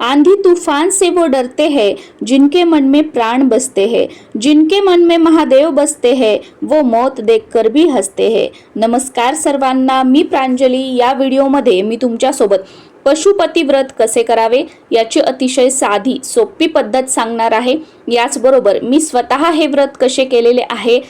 आंधी तूफान से वो डरते हैं जिनके मन में प्राण बसते हैं। जिनके मन में महादेव बसते हैं वो मौत देखकर भी हसते हैं। नमस्कार सर्वांना मी प्रांजली या व्हिडिओमध्ये मी तुमच्यासोबत पशुपती व्रत कसे करावे याची अतिशय साधी सोपी पद्धत सांगणार आहे. याचबरोबर मी स्वतः हे व्रत कसे केलेले आहे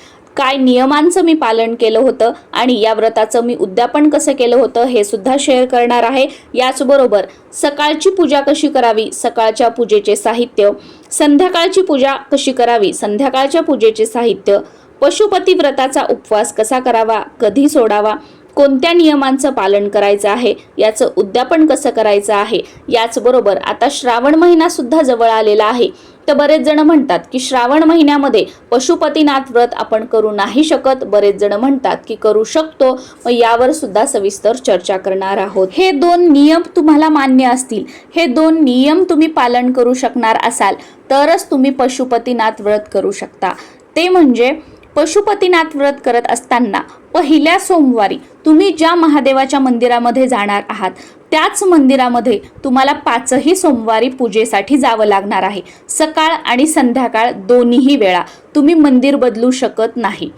काय नियमांचं मी पालन केलं होतं आणि या व्रताचं मी उद्यापन कसं केलं होतं हे सुद्धा शेअर करणार आहे. याचबरोबर सकाळची पूजा कशी करावी? सकाळच्या पूजेचे साहित्य. संध्याकाळची पूजा कशी करावी? संध्याकाळच्या पूजेचे साहित्य. पशुपती व्रताचा उपवास कसा करावा? कधी सोडावा? कोणत्या नियमांचं पालन करायचं आहे? याचं उद्यापन कसं करायचं आहे? याचबरोबर आता श्रावण महिनासुद्धा जवळ आलेला आहे. तर बरेच जण म्हणतात की श्रावण महिन्यामध्ये पशुपतीनाथ व्रत आपण करू नाही शकत. बरेच जण म्हणतात की करू शकतो. मग यावर सुद्धा सविस्तर चर्चा करणार आहोत. हे दोन नियम तुम्हाला मान्य असतील. हे दोन नियम तुम्ही पालन करू शकणार असाल. तरच तुम्ही पशुपतीनाथ व्रत करू शकता. ते म्हणजे पशुपतीनाथ व्रत करत असताना पहिल्या सोमवारी तुम्ही ज्या महादेवाच्या मंदिरामध्ये जाणार आहात त्याच मंदिरामध्ये तुम्हाला पाचही सोमवारी पूजेसाठी जावं लागणार आहे. सकाळ आणि संध्याकाळ दोन्हीही वेळा तुम्ही मंदिर बदलू शकत नाही.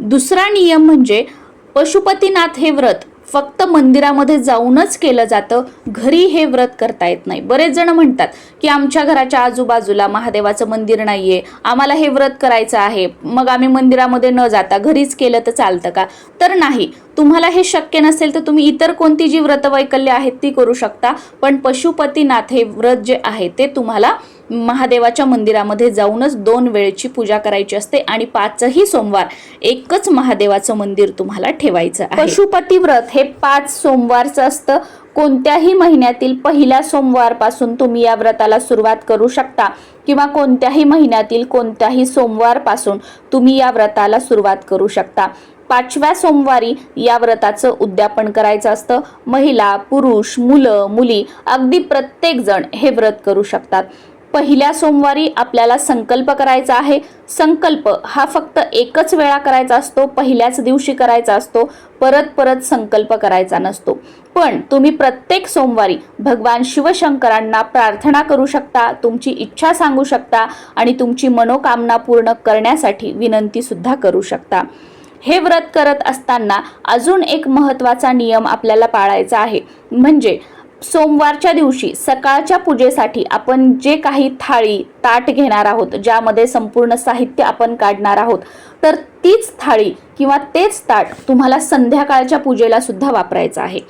दुसरा नियम म्हणजे पशुपतीनाथ हे व्रत फक्त मंदिरामध्ये जाऊनच केलं जातं. घरी हे व्रत करता येत नाही. बरेच जण म्हणतात की आमच्या घराच्या आजूबाजूला महादेवाचं मंदिर नाहीये. आम्हाला हे व्रत करायचं आहे. मग आम्ही मंदिरामध्ये न जाता घरीच केलं तर चालतं का? तर नाही. तुम्हाला हे शक्य नसेल तर तुम्ही इतर कोणती जी व्रतवैकल्य आहेत ती करू शकता. पण पशुपतीनाथ हे व्रत जे आहे ते तुम्हाला महादेवाच्या मंदिरामध्ये जाऊनच दोन वेळची पूजा करायची असते आणि पाचही सोमवार एकच महादेवाचं मंदिर तुम्हाला ठेवायचं आहे. पशुपती व्रत हे पाच सोमवारचं असतं. कोणत्याही महिन्यातील पहिल्या सोमवारपासून तुम्ही या व्रताला सुरुवात करू शकता किंवा कोणत्याही महिन्यातील कोणत्याही सोमवारपासून तुम्ही या व्रताला सुरुवात करू शकता. पाचव्या सोमवारी या व्रताचं उद्यापन करायचं असतं. महिला पुरुष मुलं मुली अगदी प्रत्येकजण हे व्रत करू शकतात. पहिल्या सोमवारी आपल्याला संकल्प करायचा आहे. संकल्प हा फक्त एकच वेळा करायचा असतो पहिल्याच दिवशी करायचा असतो परत परत संकल्प करायचा नसतो. पण तुम्ही प्रत्येक सोमवारी भगवान शिवशंकरांना प्रार्थना करू शकता तुमची इच्छा सांगू शकता आणि तुमची मनोकामना पूर्ण करण्यासाठी विनंतीसुद्धा करू शकता. हे व्रत करत असताना अजून एक महत्त्वाचा नियम आपल्याला पाळायचा आहे. म्हणजे सोमवारच्या दिवशी सकाळच्या पूजेसाठी आपण जे काही थाळी ताट घेणार आहोत ज्यामध्ये संपूर्ण साहित्य आपण काढणार आहोत तर तीच थाळी किंवा तेच ताट तुम्हाला संध्याकाळच्या पूजेला सुद्धा वापरायचं आहे.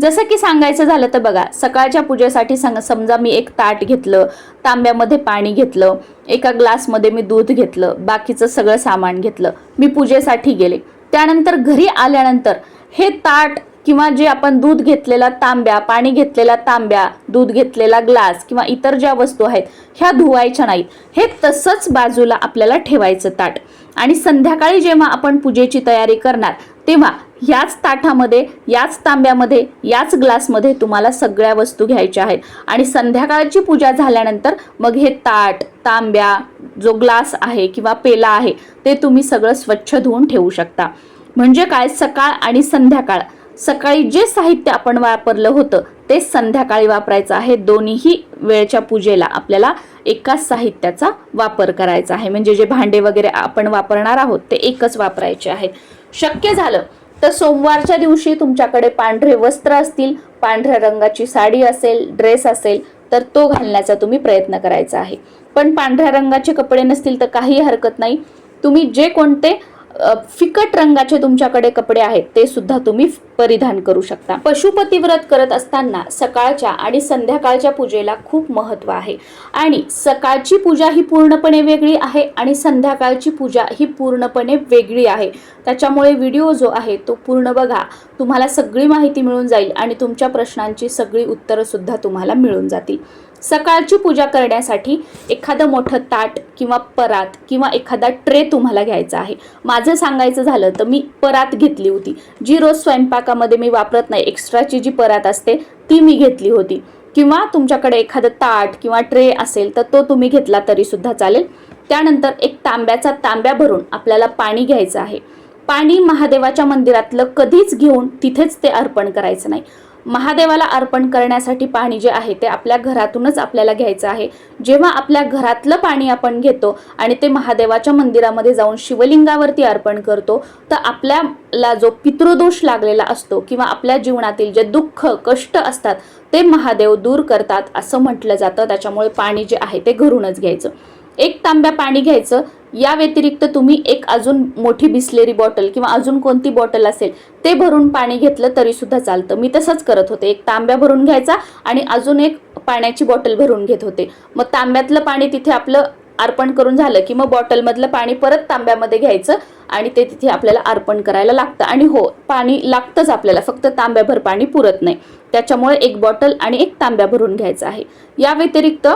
जसं की सांगायचं झालं तर बघा सकाळच्या पूजेसाठी सांग समजा मी एक ताट घेतलं तांब्यामध्ये पाणी घेतलं एका ग्लासमध्ये मी दूध घेतलं बाकीचं सगळं सामान घेतलं मी पूजेसाठी गेले. त्यानंतर घरी आल्यानंतर हे ताट किंवा जे आपण दूध घेतलेला तांब्या पाणी घेतलेला तांब्या दूध घेतलेला ग्लास किंवा इतर ज्या वस्तू आहेत ह्या धुवायच्या नाहीत. हे तसंच बाजूला आपल्याला ठेवायचं ताट. आणि संध्याकाळी जेव्हा आपण पूजेची तयारी करणार तेव्हा याच ताटामध्ये याच तांब्यामध्ये याच ग्लासमध्ये तुम्हाला सगळ्या वस्तू घ्यायच्या आहेत. आणि संध्याकाळची पूजा झाल्यानंतर मग हे ताट तांब्या जो ग्लास आहे किंवा पेला आहे ते तुम्ही सगळं स्वच्छ धुवून ठेवू शकता. म्हणजे काय? सकाळ आणि संध्याकाळ. सकाळी जे साहित्य आपण वापरलं होतं ते संध्याकाळी वापरायचं आहे. दोन्हीही वेळच्या पूजेला आपल्याला एकाच साहित्याचा वापर करायचा आहे. म्हणजे जे भांडे वगैरे आपण वापरणार आहोत ते एकच वापरायचे आहेत. शक्य झालं तर सोमवारच्या दिवशी तुमच्याकडे पांढरे वस्त्र असतील पांढऱ्या रंगाची साडी असेल ड्रेस असेल तर तो घालण्याचा तुम्ही प्रयत्न करायचा आहे. पण पांढऱ्या रंगाचे कपडे नसतील तर काही हरकत नाही. तुम्ही जे कोणते फिकट रंगाचे तुमच्याकडे कपडे आहेत ते सुद्धा तुम्ही परिधान करू शकता. पशुपती व्रत करत असताना सकाळच्या आणि संध्याकाळच्या पूजेला खूप महत्त्व आहे. आणि सकाळची पूजा ही पूर्णपणे वेगळी आहे आणि संध्याकाळची पूजा ही पूर्णपणे वेगळी आहे. त्याच्यामुळे व्हिडिओ जो आहे तो पूर्ण बघा. तुम्हाला सगळी माहिती मिळून जाईल आणि तुमच्या प्रश्नांची सगळी उत्तरं सुद्धा तुम्हाला मिळून जातील. सकाळची पूजा करण्यासाठी एखादं मोठं ताट किंवा परात किंवा एखादा ट्रे तुम्हाला घ्यायचा आहे. माझं सांगायचं झालं तर मी परात घेतली होती. जी रोज स्वयंपाकामध्ये मी वापरत नाही एक्स्ट्राची जी परात असते ती मी घेतली होती. किंवा तुमच्याकडे एखादं ताट किंवा ट्रे असेल तर तो तुम्ही घेतला तरीसुद्धा चालेल. त्यानंतर एक तांब्याचा तांब्या भरून आपल्याला पाणी घ्यायचं आहे. पाणी महादेवाच्या मंदिरातलं कधीच घेऊन तिथेच ते अर्पण करायचं नाही. महादेवाला अर्पण करण्यासाठी पाणी जे आहे ते आपल्या घरातूनच आपल्याला घ्यायचं आहे. जेव्हा आपल्या घरातलं पाणी आपण घेतो आणि ते महादेवाच्या मंदिरामध्ये जाऊन शिवलिंगावरती अर्पण करतो तर आपल्याला जो पितृदोष लागलेला असतो किंवा आपल्या जीवनातील जे दुःख कष्ट असतात ते महादेव दूर करतात असं म्हटलं जातं. त्याच्यामुळे पाणी जे आहे ते घरूनच घ्यायचं. एक तांब्या पाणी घ्यायचं या व्यतिरिक्त तुम्ही एक अजून मोठी बिसलेरी बॉटल किंवा अजून कोणती बॉटल असेल ते भरून पाणी घेतलं तरी सुद्धा चालतं. मी तसंच करत होते. एक तांब्या भरून घ्यायचा आणि अजून एक पाण्याची बॉटल भरून घेत होते. मग तांब्यातलं पाणी तिथे आपलं अर्पण करून झालं की मग बॉटलमधलं पाणी परत तांब्यामध्ये घ्यायचं आणि ते तिथे आपल्याला अर्पण करायला लागतं. आणि हो पाणी लागतंच आपल्याला. फक्त तांब्याभर पाणी पुरत नाही. त्याच्यामुळे एक बॉटल आणि एक तांब्या भरून घ्यायचं आहे. या व्यतिरिक्त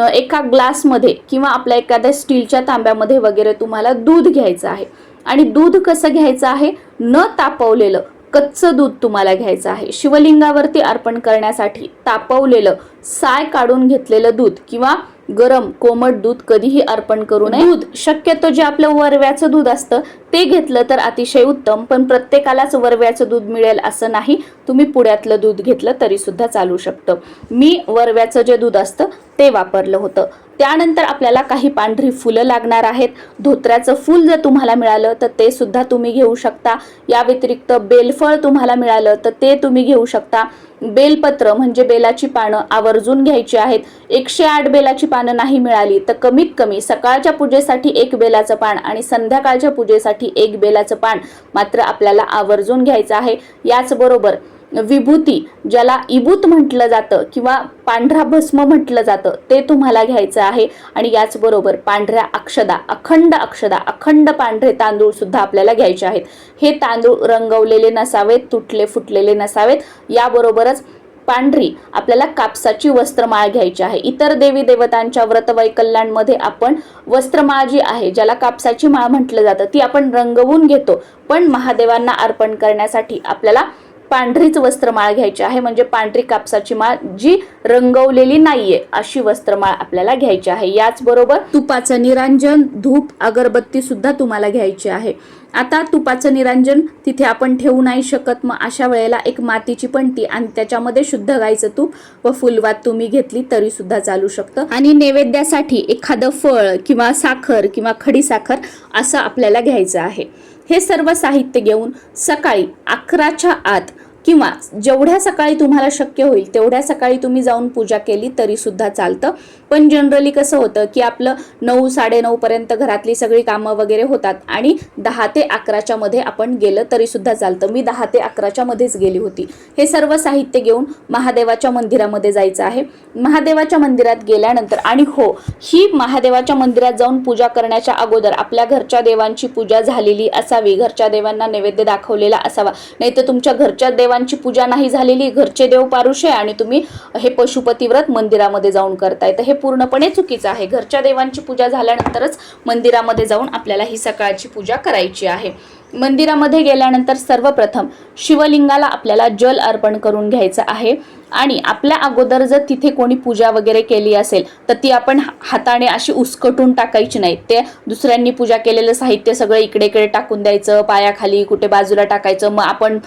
एका ग्लासमध्ये किंवा आपल्या एखाद्या स्टीलच्या तांब्यामध्ये वगैरे तुम्हाला दूध घ्यायचं आहे. आणि दूध कसं घ्यायचं आहे? न तापवलेलं कच्चं दूध तुम्हाला घ्यायचं आहे. शिवलिंगावरती अर्पण करण्यासाठी तापवलेलं साय काढून घेतलेलं दूध किंवा गरम कोमट दूध कधीही अर्पण करू नये. दूध शक्यतो जे आपलं वरव्याचं दूध असतं ते घेतलं तर अतिशय उत्तम पण प्रत्येकालाच वरव्याचं दूध मिळेल असं नाही. तुम्ही पुण्यातलं दूध घेतलं तरी सुद्धा चालू शकतं. मी वरव्याचं जे दूध असतं ते वापरलं होतं. त्यानंतर आपल्याला काही पांढरी फुलं लागणार आहेत. धोत्र्याचं फूल जर तुम्हाला मिळालं तर ते सुद्धा तुम्ही घेऊ शकता. या व्यतिरिक्त बेलफळ तुम्हाला मिळालं तर ते तुम्ही घेऊ शकता. बेलपत्र म्हणजे बेलाची पानं आवर्जून घ्यायची आहेत. एकशे आठ बेलाची पानं नाही मिळाली तर कमीत कमी सकाळच्या पूजेसाठी एक बेलाचं पान आणि संध्याकाळच्या पूजेसाठी एक बेलाचं पान मात्र आपल्याला आवर्जून घ्यायचं आहे. याचबरोबर विभूती ज्याला इबूत म्हटलं जातं किंवा पांढरा भस्म म्हटलं जातं ते तुम्हाला घ्यायचं आहे. आणि याचबरोबर पांढऱ्या अक्षदा अखंड अक्षदा अखंड पांढरे तांदूळ सुद्धा आपल्याला घ्यायचे आहेत. हे तांदूळ रंगवलेले नसावेत तुटले फुटलेले नसावेत. याबरोबरच पांढरी आपल्याला कापसाची वस्त्रमाळ घ्यायची आहे. इतर देवी देवतांच्या व्रतवैकल्यांमध्ये आपण वस्त्रमाळ जी आहे ज्याला कापसाची माळ म्हटलं जातं ती आपण रंगवून घेतो. पण महादेवांना अर्पण करण्यासाठी आपल्याला पांढरीच वस्त्रमाळ घ्यायची आहे. म्हणजे पांढरी कापसाची माळ जी रंगवलेली नाहीये अशी वस्त्रमाळ आपल्याला घ्यायची आहे. याचबरोबर तुपाचं निरांजन धूप अगरबत्ती सुद्धा तुम्हाला घ्यायची आहे. आता तुपाचं निरांजन तिथे आपण ठेवू नाही शकत. मग अशा वेळेला एक मातीची पणती आणि त्याच्यामध्ये शुद्ध गायचं तूप व फुलवात तुम्ही घेतली तरी सुद्धा चालू शकतं. आणि नैवेद्यासाठी एखादं फळ किंवा साखर किंवा खडी साखर असं आपल्याला घ्यायचं आहे. हे सर्व साहित्य घेऊन सकाळी अकराच्या आत किंवा जेवढ्या सकाळी तुम्हाला शक्य होईल तेवढ्या सकाळी तुम्ही जाऊन पूजा केली तरी सुद्धा चालतं. पण जनरली कसं होतं की आपलं नऊ साडेनऊ पर्यंत घरातली सगळी कामं वगैरे होतात आणि दहा ते अकराच्या मध्ये आपण गेलं तरी सुद्धा चालतं. मी दहा ते अकराच्या मध्येच गेली होती. हे सर्व साहित्य घेऊन महादेवाच्या मंदिरामध्ये जायचं आहे. महादेवाच्या मंदिरात गेल्यानंतर आणि हो ही महादेवाच्या मंदिरात जाऊन पूजा करण्याच्या अगोदर आपल्या घरच्या देवांची पूजा झालेली असावी. घरच्या देवांना नैवेद्य दाखवलेला असावा. नाही तर तुमच्या घरच्या देव देवांची पूजा नाही झालेली घरचे देव पारुषे आणि तुम्ही हे पशुपती व्रत मंदिरामध्ये जाऊन करताय. तर हे पूर्णपणे चुकीचं आहे. घरच्या देवांची पूजा झाल्यानंतरच मंदिरामध्ये जाऊन आपल्याला ही सकाळची पूजा करायची आहे. मंदिरामध्ये गेल्यानंतर सर्वप्रथम शिवलिंगाला आपल्याला जल अर्पण करून घ्यायचं आहे. आणि आपल्या अगोदर जर तिथे कोणी पूजा वगैरे केली असेल तर ती आपण हाताने अशी उसकटून टाकायची नाही. ते दुसऱ्यांनी पूजा केलेलं साहित्य सगळं इकडे इकडे टाकून द्यायचं पायाखाली कुठे बाजूला टाकायचं मग आपण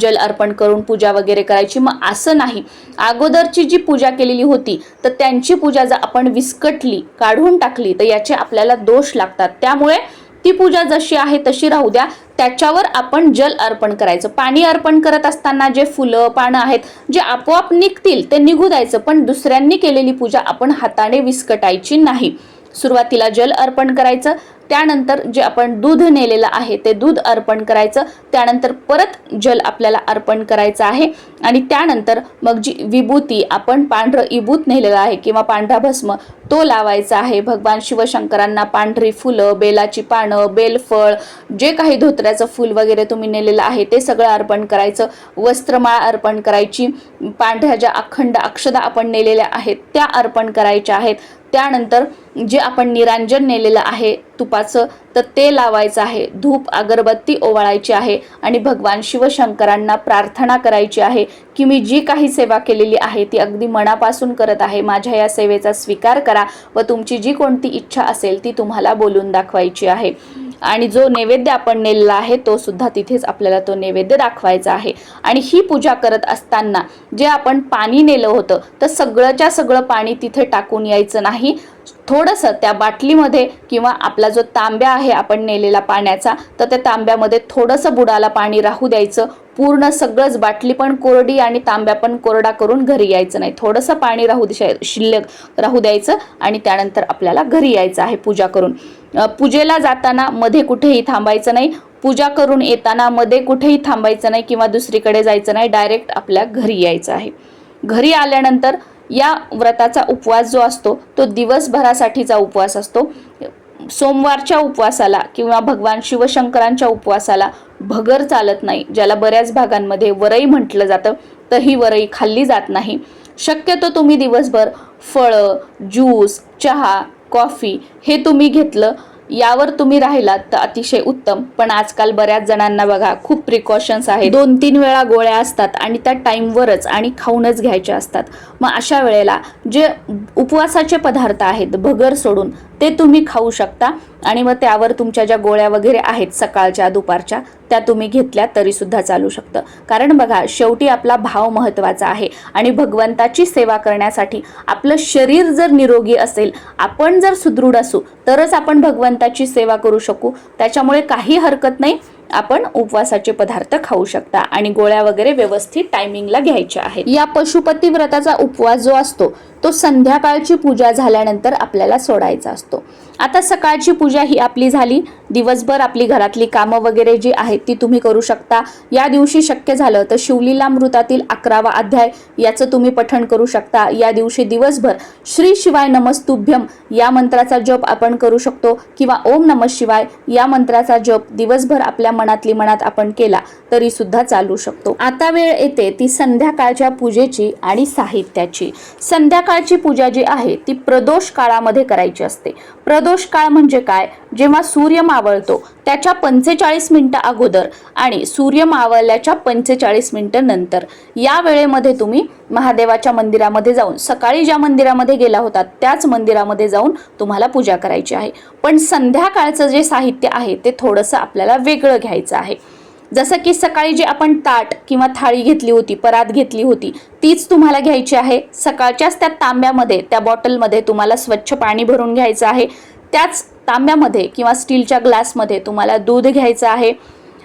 जल अर्पण करून पूजा वगैरे करायची. मग असं नाही. अगोदरची जी पूजा केलेली होती तर त्यांची पूजा जर आपण विस्कटली काढून टाकली तर याचे आपल्याला दोष लागतात. त्यामुळे ती पूजा जशी आहे तशी राहू द्या. त्याच्यावर आपण जल अर्पण करायचं. पाणी अर्पण करत असताना जे फुलं पानं आहेत जे आपोआप निघतील ते निघू द्यायचं. पण दुसऱ्यांनी केलेली पूजा आपण हाताने विस्कटायची नाही. सुरुवातीला जल अर्पण करायचं त्यानंतर जे आपण दूध नेलेलं आहे ते दूध अर्पण करायचं त्यानंतर परत जल आपल्याला अर्पण करायचं आहे आणि त्यानंतर मग जी विभूती आपण पांढरं इबूत नेलेलं आहे किंवा पांढरा भस्म तो लावायचा आहे. भगवान शिवशंकरांना पांढरी फुलं बेलाची पानं बेलफळ जे काही धोत्र्याचं फूल वगैरे तुम्ही नेलेलं आहे ते सगळं अर्पण करायचं. वस्त्रमाळ अर्पण करायची. पांढऱ्या ज्या अखंड अक्षदा आपण नेलेल्या आहेत त्या अर्पण करायच्या आहेत. त्यानंतर जे आपण निरांजन नेलेलं आहे तुपाचं तर ते लावायचं आहे. धूप अगरबत्ती ओवाळायची आहे आणि भगवान शिवशंकरांना प्रार्थना करायची आहे की मी जी काही सेवा केलेली आहे ती अगदी मनापासून करत आहे. माझ्या या सेवेचा स्वीकार करा व तुमची जी कोणती इच्छा असेल ती तुम्हाला बोलून दाखवायची आहे. आणि जो नैवेद्य आपण नेलेला आहे तो सुद्धा तिथेच आपल्याला तो नैवेद्य दाखवायचा आहे. आणि ही पूजा करत असताना जे आपण पाणी नेलं होतं तर सगळंच्या सगळं पाणी तिथे टाकून यायचं नाही. थोडंसं त्या बाटलीमध्ये किंवा आपला जो तांब्या आहे आपण नेलेला पाण्याचा तर त्या तांब्यामध्ये थोडंसं बुडाला पाणी राहू द्यायचं. पूर्ण सगळंच बाटली पण कोरडी आणि तांब्या पण कोरडा करून घरी यायचं नाही. थोडंसं पाणी राहू दे शिल्लक राहू द्यायचं आणि त्यानंतर आपल्याला घरी यायचं आहे पूजा करून. पूजेला जाताना मध्ये कुठेही थांबायचं नाही. पूजा करून येताना मध्ये कुठेही थांबायचं नाही किंवा दुसरीकडे जायचं नाही. डायरेक्ट आपल्या घरी यायचं आहे. घरी आल्यानंतर या व्रताचा उपवास जो असतो तो दिवसभरासाठीचा उपवास असतो. सोमवारच्या उपवासाला किंवा भगवान शिवशंकरांच्या उपवासाला भगर चालत नाही ज्याला बऱ्याच भागांमध्ये वरई म्हटलं जातं. तर ही वरई खाल्ली जात नाही. शक्यतो तुम्ही दिवसभर फळं ज्यूस चहा कॉफी हे तुम्ही घेतलं यावर तुम्ही राहिलात तर अतिशय उत्तम. पण आजकाल बऱ्याच जणांना बघा खूप प्रिकॉशन्स आहेत. दोन तीन वेळा गोळ्या असतात आणि त्या टाईमवरच आणि खाऊनच घ्यायच्या असतात. मग अशा वेळेला जे उपवासाचे पदार्थ आहेत भगर सोडून ते तुम्ही खाऊ शकता. आणि मग त्यावर तुमच्या ज्या गोळ्या वगैरे आहेत सकाळच्या दुपारच्या त्या तुम्ही घेतल्या तरीसुद्धा चालू शकतं. कारण बघा शेवटी आपला भाव महत्त्वाचा आहे. आणि भगवंताची सेवा करण्यासाठी आपलं शरीर जर निरोगी असेल आपण जर सुदृढ असू तरच आपण भगवंताची सेवा करू शकू. त्याच्यामुळे काही हरकत नाही. आपण उपवासाचे पदार्थ खाऊ शकता आणि गोळ्या वगैरे व्यवस्थित टायमिंगला घ्यायच्या आहेत. या पशुपती व्रताचा उपवास जो असतो तो संध्याकाळची पूजा झाल्यानंतर आपल्याला सोडायचा असतो. आता सकाळची पूजा ही आपली झाली. दिवसभर आपली घरातली कामं वगैरे जी आहेत ती तुम्ही करू शकता. या दिवशी शक्य झालं तर शिवलीला मृतातील अकरावा अध्याय याचं तुम्ही पठण करू शकता. या दिवशी दिवसभर श्री शिवाय नमस्तुभ्यम या मंत्राचा जप आपण करू शकतो किंवा ओम नम शिवाय या मंत्राचा जप दिवसभर आपल्या मनातली मनात आपण केला तरी सुद्धा चालू शकतो. आता वेळ येते ती संध्याकाळच्या पूजेची आणि साहित्याची. संध्याकाळची पूजा जी आहे ती प्रदोष काळामध्ये करायची असते. प्रदोष काळ म्हणजे काय? जेव्हा सूर्य मावळतो त्याच्या पंचेचाळीस मिनटं अगोदर आणि सूर्य मावळल्याच्या पंचेचाळीस मिनटं नंतर. या वेळेमध्ये तुम्ही महादेवाच्या मंदिरामध्ये जाऊन सकाळी ज्या मंदिरामध्ये गेला होता त्याच मंदिरामध्ये जाऊन तुम्हाला पूजा करायची आहे. पण संध्याकाळचं जे साहित्य आहे ते थोडंसं आपल्याला वेगळं घ्यायचं आहे. जसं की सकाळी जी आपण ताट किंवा थाळी घेतली होती परात घेतली होती तीच तुम्हाला घ्यायची आहे. सकाळच्याच त्या तांब्यामध्ये त्या बॉटलमध्ये तुम्हाला स्वच्छ पाणी भरून घ्यायचं आहे. त्याच तांब्यामध्ये किंवा स्टीलच्या ग्लासमध्ये तुम्हाला दूध घ्यायचं आहे.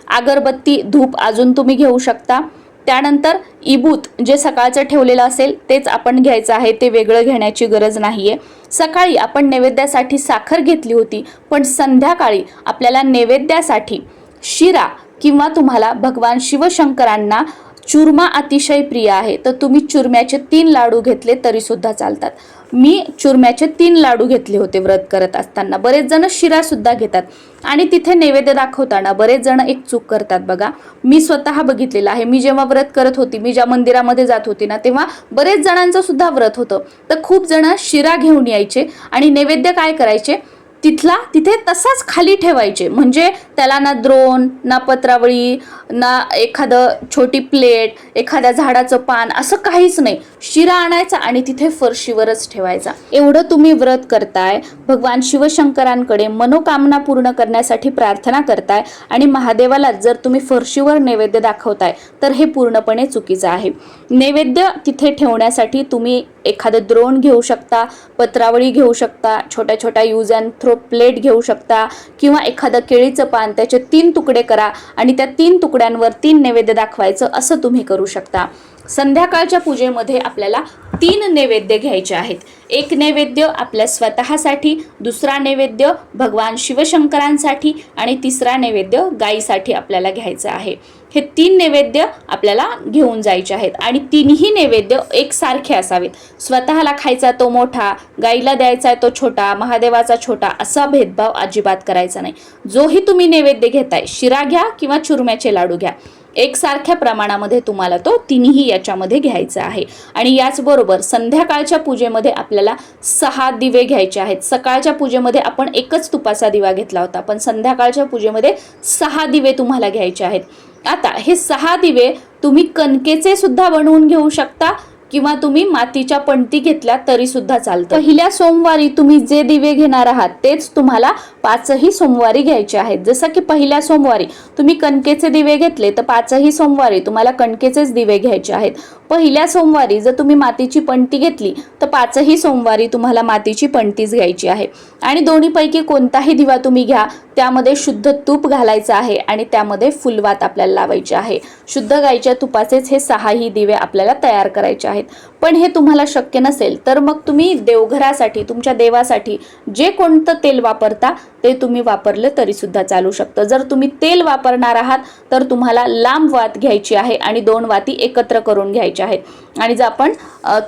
अगरबत्ती धूप अजून तुम्ही घेऊ शकता. त्यानंतर इबूत जे सकाळचं ठेवलेलं असेल तेच आपण घ्यायचं आहे. ते वेगळं घेण्याची गरज नाही आहे सकाळी आपण नैवेद्यासाठी साखर घेतली होती पण संध्याकाळी आपल्याला नैवेद्यासाठी शिरा किंवा तुम्हाला भगवान शिवशंकरांना चुरमा अतिशय प्रिय आहे. तर तुम्ही चुरम्याचे तीन लाडू घेतले तरी सुद्धा चालतात. मी चुरम्याचे तीन लाडू घेतले होते व्रत करत असताना. बरेच जण शिरा सुद्धा घेतात. आणि तिथे नैवेद्य दाखवताना बरेच जण एक चूक करतात बघा. मी स्वतः बघितलेलं आहे. मी जेव्हा व्रत करत होती मी ज्या मंदिरामध्ये जात होती ना तेव्हा बरेच जणांचं सुद्धा व्रत होतं. तर खूप जण शिरा घेऊन यायचे आणि नैवेद्य काय करायचे? तिथला तिथे तसाच खाली ठेवायचे. म्हणजे त्याला ना द्रोण ना पत्रावळी ना एखादं छोटी प्लेट एखाद्या झाडाचं पान असं काहीच नाही. शिरा आणायचा आणि तिथे फरशीवरच ठेवायचा. एवढं तुम्ही व्रत करताय भगवान शिवशंकरांकडे मनोकामना पूर्ण करण्यासाठी प्रार्थना करताय आणि महादेवाला जर तुम्ही फरशीवर नैवेद्य दाखवताय तर हे पूर्णपणे चुकीचं आहे. नैवेद्य तिथे ठेवण्यासाठी तुम्ही एखादं द्रोण घेऊ शकता पत्रावळी घेऊ शकता छोट्या छोट्या यूज अँड थ्रो प्लेट घेऊ शकता किंवा एखादं केळीचं पान त्याचे तीन तुकडे करा आणि त्या तीन तुकड्यांवर तीन नैवेद्य दाखवायचं असं तुम्ही करू शकता. संध्याकाळच्या पूजेमध्ये आपल्याला तीन नैवेद्य घ्यायचे आहेत. एक नैवेद्य आपल्या स्वतःसाठी दुसरा नैवेद्य भगवान शिवशंकरांसाठी आणि तिसरा नैवेद्य गायीसाठी आपल्याला घ्यायचं आहे. हे तीन नैवेद्य आपल्याला घेऊन जायचे आहेत. आणि तिन्ही नैवेद्य एकसारखे असावेत. स्वतःला खायचा तो मोठा गाईला द्यायचा आहे तो छोटा महादेवाचा छोटा असा भेदभाव अजिबात करायचा नाही. जोही तुम्ही नैवेद्य घेताय शिरा घ्या किंवा चुरम्याचे लाडू घ्या. एकसारख्या प्रमाणामध्ये तुम्हाला तो तिन्ही याच्यामध्ये घ्यायचा आहे. आणि याचबरोबर संध्याकाळच्या पूजेमध्ये आपल्याला सहा दिवे घ्यायचे आहेत. सकाळच्या पूजेमध्ये आपण एकच तुपाचा दिवा घेतला होता पण संध्याकाळच्या पूजेमध्ये सहा दिवे तुम्हाला घ्यायचे आहेत. आता हे सहा दिवे तुम्ही कणकेचे सुद्धा बनवून घेऊ शकता किंवा तुम्ही मातीच्या पणती घेतल्या तरी सुद्धा चालतं. पहिल्या सोमवारी तुम्ही जे दिवे घेणार आहात तेच तुम्हाला पाचही सोमवारी घ्यायचे आहेत. जसं की पहिल्या सोमवारी तुम्ही कणकेचे दिवे घेतले तर पाचही सोमवारी तुम्हाला कणकेचेच दिवे घ्यायचे आहेत. पहिल्या सोमवारी जर तुम्ही मातीची पणती घेतली तर पाचही सोमवारी तुम्हाला मातीची पणतीच घ्यायची आहे. आणि दोन्हीपैकी कोणताही दिवा तुम्ही घ्या त्यामध्ये शुद्ध तूप घालायचं आहे आणि त्यामध्ये फुलवात आपल्याला लावायची आहे. शुद्ध गाईच्या तुपाचेच हे सहाही दिवे आपल्याला तयार करायचे आहेत. पण हे तुम्हाला शक्य नसेल तर मग तुम्ही देवघरासाठी तुमच्या देवासाठी जे कोणतं तेल वापरता ते तुम्ही वापरलं तरीसुद्धा चालू शकतं. जर तुम्ही तेल वापरणार आहात तर तुम्हाला लांब वात घ्यायची आहे आणि दोन वाती एकत्र करून घ्यायच्या आहेत. आणि जर आपण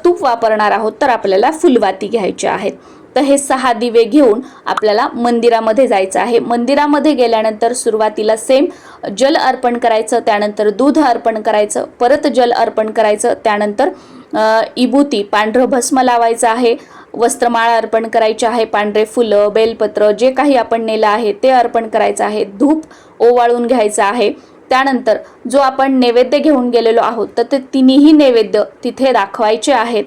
तूप वापरणार आहोत तर आपल्याला फुलवाती घ्यायच्या आहेत. तर हे सहा दिवे घेऊन आपल्याला मंदिरामध्ये जायचं आहे. मंदिरामध्ये गेल्यानंतर सुरुवातीला सेम जल अर्पण करायचं त्यानंतर दूध अर्पण करायचं परत जल अर्पण करायचं त्यानंतर इबुती पांढरं भस्म लावायचं आहे वस्त्रमाळ अर्पण करायची आहे पांढरे फुलं बेलपत्र जे काही आपण नेलं आहे ते अर्पण करायचं आहे धूप ओवाळून घ्यायचं आहे. त्यानंतर जो आपण नैवेद्य घेऊन गेलेलो आहोत तर ते तिन्ही नैवेद्य तिथे दाखवायचे आहेत.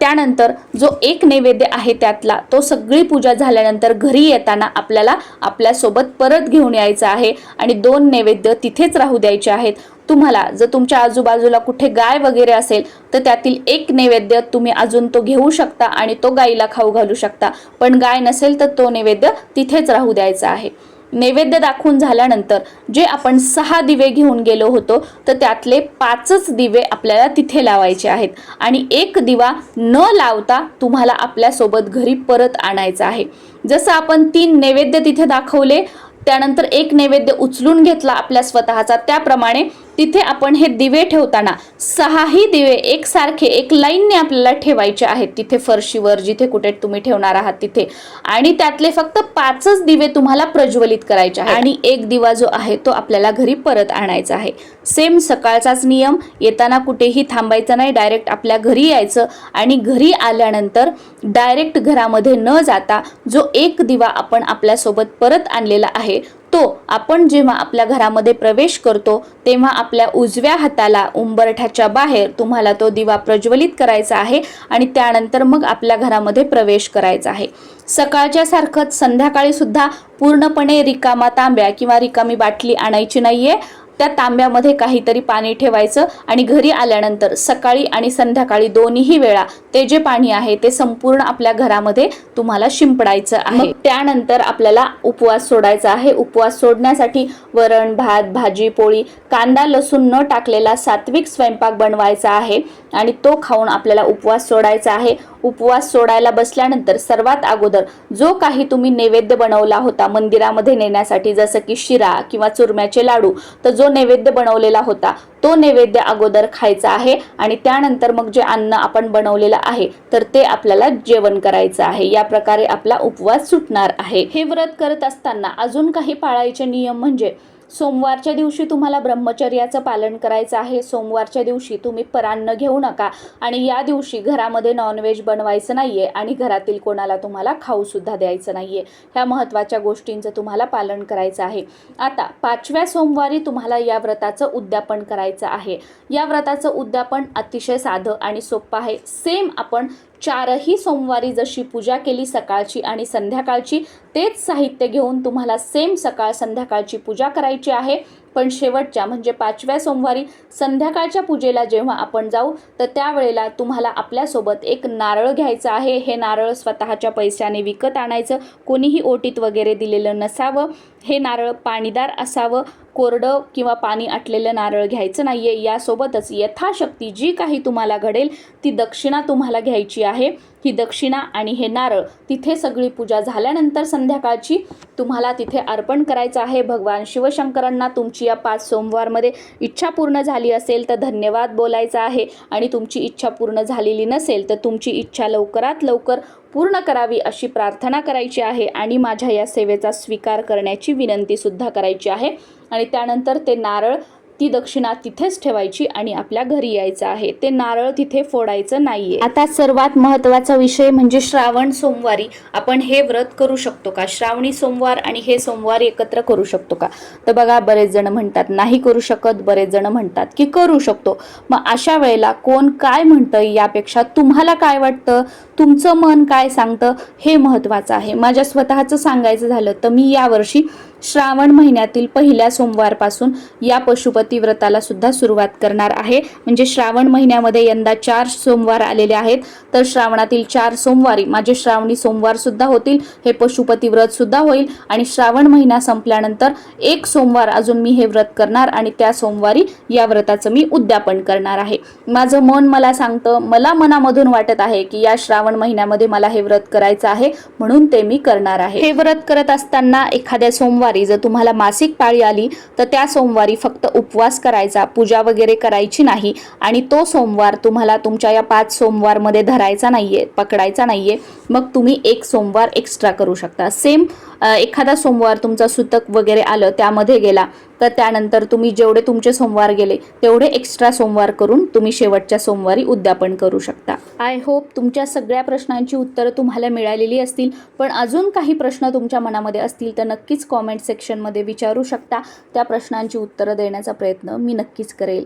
त्यानंतर जो एक नैवेद्य आहे त्यातला तो सगळी पूजा झाल्यानंतर घरी येताना आपल्याला आपल्यासोबत परत घेऊन यायचं आहे आणि दोन नैवेद्य तिथेच राहू द्यायचे आहेत. तुम्हाला जर तुमच्या आजूबाजूला कुठे गाय वगैरे असेल तर त्यातील एक नैवेद्य तुम्ही अजून तो घेऊ शकता आणि तो गाईला खाऊ घालू शकता. पण गाय नसेल तर तो नैवेद्य तिथेच राहू द्यायचा आहे. नैवेद्य दाखवून झाल्यानंतर जे आपण सहा दिवे घेऊन गेलो होतो तर त्यातले पाचच दिवे आपल्याला तिथे लावायचे आहेत. आणि एक दिवा न लावता तुम्हाला आपल्यासोबत घरी परत आणायचा आहे. जसं आपण तीन नैवेद्य तिथे दाखवले त्यानंतर एक नैवेद्य उचलून घेतला आपल्या स्वतःचा त्याप्रमाणे तिथे आपण हे दिवे ठेवताना सहाही दिवे एकसारखे एक लाईनने आपल्याला ठेवायचे आहेत. तिथे फरशीवर जिथे कुठे तुम्ही ठेवणार आहात तिथे. आणि त्यातले फक्त पाचच दिवे तुम्हाला प्रज्वलित करायचे आहे आणि एक दिवा जो आहे तो आपल्याला घरी परत आणायचा आहे. सेम सकाळचाच नियम येताना कुठेही थांबायचं नाही डायरेक्ट आपल्या घरी यायचं आणि घरी आल्यानंतर डायरेक्ट घरामध्ये न जाता जो एक दिवा आपण आपल्यासोबत परत आणलेला आहे तो आपण जेव्हा आपल्या घरामध्ये प्रवेश करतो तेव्हा आपल्या उजव्या हाताला उंबरठ्याच्या बाहेर तुम्हाला तो दिवा प्रज्वलित करायचा आहे आणि त्यानंतर मग आपल्या घरामध्ये प्रवेश करायचा आहे. सकाळच्या सारखंच संध्याकाळी सुद्धा पूर्णपणे रिकामा तांब्या किंवा रिकामी बाटली आणायची नाहीये. त्या तांब्यामध्ये काहीतरी पाणी ठेवायचं आणि घरी आल्यानंतर सकाळी आणि संध्याकाळी दोन्ही वेळा ते जे पाणी आहे ते संपूर्ण आपल्या घरामध्ये तुम्हाला शिंपडायचं आहे. त्यानंतर आपल्याला उपवास सोडायचा आहे. उपवास सोडण्यासाठी वरण भात भाजी पोळी कांदा लसूण न टाकलेला सात्विक स्वयंपाक बनवायचा आहे आणि तो खाऊन आपल्याला उपवास सोडायचा आहे. उपवास सोडायला बसल्यानंतर सर्वात अगोदर जो काही तुम्ही नैवेद्य बनवला होता मंदिरामध्ये नेण्यासाठी जसं की शिरा किंवा चुरम्याचे लाडू तर जो नैवेद्य बनवलेला होता. तो नैवेद्य अगोदर खायचा आहे आणि त्यानंतर मग जे अन्न आपण बनवलेलं आहे तर ते आपल्याला जेवण करायचं आहे. या प्रकारे आपला उपवास सुटणार आहे. हे व्रत करत असताना अजून काही पाळायचे नियम म्हणजे सोमवारच्या दिवशी तुम्हाला ब्रह्मचर्याचं पालन करायचं आहे. सोमवारच्या दिवशी तुम्ही परान्न घेऊ नका. आणि या दिवशी घरामध्ये नॉनव्हेज बनवायचं नाही आहे आणि घरातील कोणाला तुम्हाला खाऊसुद्धा द्यायचं नाही आहे ह्या महत्त्वाच्या गोष्टींचं तुम्हाला पालन करायचं आहे. आता पाचव्या सोमवारी तुम्हाला या व्रताचं उद्यापन करायचं आहे. या व्रताचं उद्यापन अतिशय साधं आणि सोपं आहे. सेम आपण चारही सोमवारी जशी पूजा केली सकाळची आणि संध्याकाळची तेच साहित्य घेऊन तुम्हाला सेम सकाळ संध्याकाळची पूजा करायची आहे. पण शेवटच्या म्हणजे पाचव्या सोमवारी संध्याकाळच्या पूजेला जेव्हा आपण जाऊ तर त्यावेळेला तुम्हाला आपल्यासोबत एक नारळ घ्यायचं आहे. हे नारळ स्वतःच्या पैशाने विकत आणायचं. कोणीही ओटीत वगैरे दिलेलं नसावं. हे नारळ पाणीदार असावं. कोरडं किंवा पाणी आटलेलं नारळ घ्यायचं नाही आहे यासोबतच यथाशक्ती जी काही तुम्हाला घडेल ती दक्षिणा तुम्हाला घ्यायची आहे. ही दक्षिणा आणि हे नारळ तिथे सगळी पूजा झाल्यानंतर संध्याकाळची तुम्हाला तिथे अर्पण करायचं आहे. भगवान शिवशंकरांना तुमची या पाच सोमवारमध्ये इच्छा पूर्ण झाली असेल तर धन्यवाद बोलायचं आहे. आणि तुमची इच्छा पूर्ण झालेली नसेल तर तुमची इच्छा लवकरात लवकर पूर्ण करावी अशी प्रार्थना करायची आहे आणि माझ्या या सेवेचा स्वीकार करण्याची विनंतीसुद्धा करायची आहे. आणि त्यानंतर ते नारळ ती दक्षिणा तिथेच ठेवायची आणि आपल्या घरी यायचं आहे. ते नारळ तिथे फोडायचं नाहीये. आता सर्वात महत्त्वाचा विषय म्हणजे श्रावण सोमवारी. आपण हे व्रत करू शकतो का? श्रावणी सोमवार आणि हे सोमवार एकत्र करू शकतो का? तर बघा बरेच जण म्हणतात नाही करू शकत. बरेच जण म्हणतात की करू शकतो. मग अशा वेळेला कोण काय म्हणतं यापेक्षा तुम्हाला काय वाटतं? तुमचं मन काय सांगतं? हे महत्त्वाचं आहे. माझ्या स्वतःचं सांगायचं झालं तर मी यावर्षी श्रावण महिन्यातील पहिल्या सोमवारपासून या पशुपती व्रताला सुद्धा सुरुवात करणार आहे. म्हणजे श्रावण महिन्यामध्ये यंदा चार सोमवार आलेले आहेत. तर श्रावणातील चार सोमवारी माझे श्रावणी सोमवार सुद्धा होतील हे पशुपती व्रत सुद्धा होईल आणि श्रावण महिना संपल्यानंतर एक सोमवार अजून मी हे व्रत करणार आणि त्या सोमवारी या व्रताचं मी उद्यापन करणार आहे. माझं मन मला सांगतं मला मनामधून वाटत आहे की या श्रावण महिन्यामध्ये मला हे व्रत करायचं आहे म्हणून ते मी करणार आहे. हे व्रत करत असताना एखाद्या सोमवार जर तुम्हाला मासिक पाळी आली तर त्या सोमवारी फक्त उपवास करायचा पूजा वगैरे करायची नाही. आणि तो सोमवार तुम्हाला तुमच्या या पाच सोमवारमध्ये धरायचा नाहीये पकडायचा नाहीये. मग तुम्ही एक सोमवार एक्स्ट्रा करू शकता. सेम एखादा सोमवार तुमचा सुतक वगैरे आलं त्यामध्ये गेला तर त्यानंतर तुम्ही जेवढे तुमचे सोमवार गेले तेवढे एक्स्ट्रा सोमवार करून तुम्ही शेवटच्या सोमवारी उद्यापन करू शकता. आय होप तुमच्या सगळ्या प्रश्नांची उत्तरं तुम्हाला मिळालेली असतील. पण अजून काही प्रश्न तुमच्या मनामध्ये असतील तर नक्कीच कॉमेंट सेक्शनमध्ये विचारू शकता. त्या प्रश्नांची उत्तरं देण्याचा प्रयत्न मी नक्कीच करेल.